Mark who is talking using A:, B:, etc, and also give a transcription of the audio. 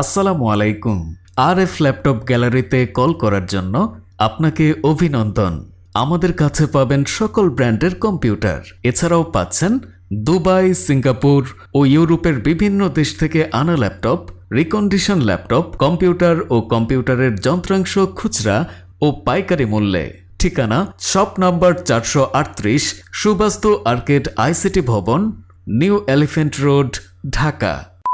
A: আসসালামু আলাইকুম। R F laptop গ্যালারিতে কল করার জন্য আপনাকে অভিনন্দন। আমাদের কাছে পাবেন সকল ব্র্যান্ডের কম্পিউটার। এছাড়াও পাচ্ছেন দুবাই, সিঙ্গাপুর ও ইউরোপের বিভিন্ন দেশ থেকে আনা ল্যাপটপ, রিকন্ডিশন ল্যাপটপ, কম্পিউটার ও কম্পিউটারের যন্ত্রাংশ, খুচরা ও পাইকারি মূল্যে। ঠিকানা শপ নাম্বার চারশো আটত্রিশ সুবাস্তু আর্কেড আইসিটি ভবন, নিউ এলিফ্যান্ট রোড, ঢাকা।